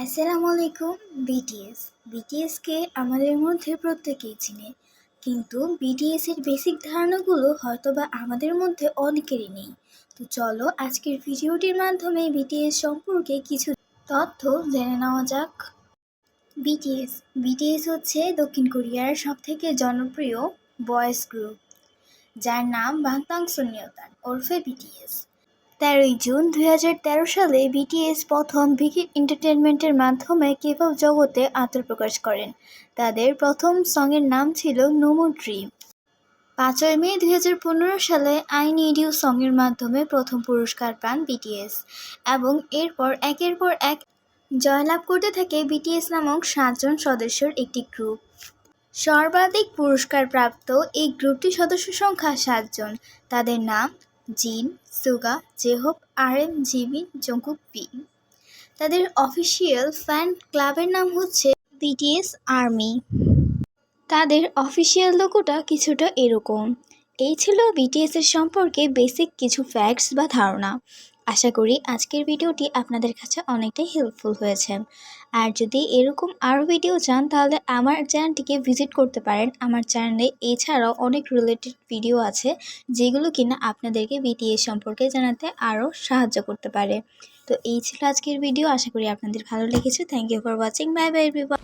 আসসালামু আলাইকুম বিটিএস বিটিএসকে আমাদের মধ্যে প্রত্যেকেই চিনে। কিন্তু বিটিএস এর বেসিক ধারণাগুলো হয়তোবা আমাদের মধ্যে অনেকেরই নেই। তো চলো আজকের ভিডিওটির মাধ্যমে বিটিএস সম্পর্কে কিছু তথ্য জেনে নেওয়া যাক। বিটিএস বিটিএস হচ্ছে দক্ষিণ কোরিয়ার সবথেকে জনপ্রিয় বয়েজ গ্রুপ যার নাম বাংতাং সুনিয়তান ওরফে বিটিএস তেরোই জুন দুই হাজার তেরো সালে বিটিএস প্রথম ভিকি এন্টারটেনমেন্টের মাধ্যমে কেপপ জগতে আত্মপ্রকাশ করেন। তাদের প্রথম সঙের নাম ছিল নোমো ড্রিম পাঁচই মে দু হাজার পনেরো সালে আই নিড ইউ সঙের মাধ্যমে প্রথম পুরস্কার পান বিটিএস এবং এরপর একের পর এক জয়লাভ করতে থাকে বিটিএস নামক সাতজন সদস্যের একটি গ্রুপ সর্বাধিক পুরস্কার প্রাপ্ত এই গ্রুপটির সদস্য সংখ্যা সাতজন। তাদের নাম Jin, Suga J Hope R M GB, Jungkook, পি। তাদের অফিসিয়াল ফ্যান ক্লাবের নাম হচ্ছে বিটিএস আর্মি। তাদের অফিসিয়াল লোগোটা কিছুটা এরকম। এই ছিল বিটিএস এর সম্পর্কে বেসিক কিছু ফ্যাক্টস বা ধারণা। আশা করি আজকের ভিডিওটি আপনাদের কাছে অনেকটাই হেল্পফুল হয়েছে। আর যদি এরকম আরও ভিডিও চান, তাহলে আমার চ্যানেলটিকে ভিজিট করতে পারেন। আমার চ্যানেলে এছাড়াও অনেক রিলেটেড ভিডিও আছে, যেগুলো কিনা আপনাদেরকে বিটিএ সম্পর্কে জানাতে আরও সাহায্য করতে পারে। তো এই ছিল আজকের ভিডিও আশা করি আপনাদের ভালো লেগেছে। Thank you for watching bye bye everyone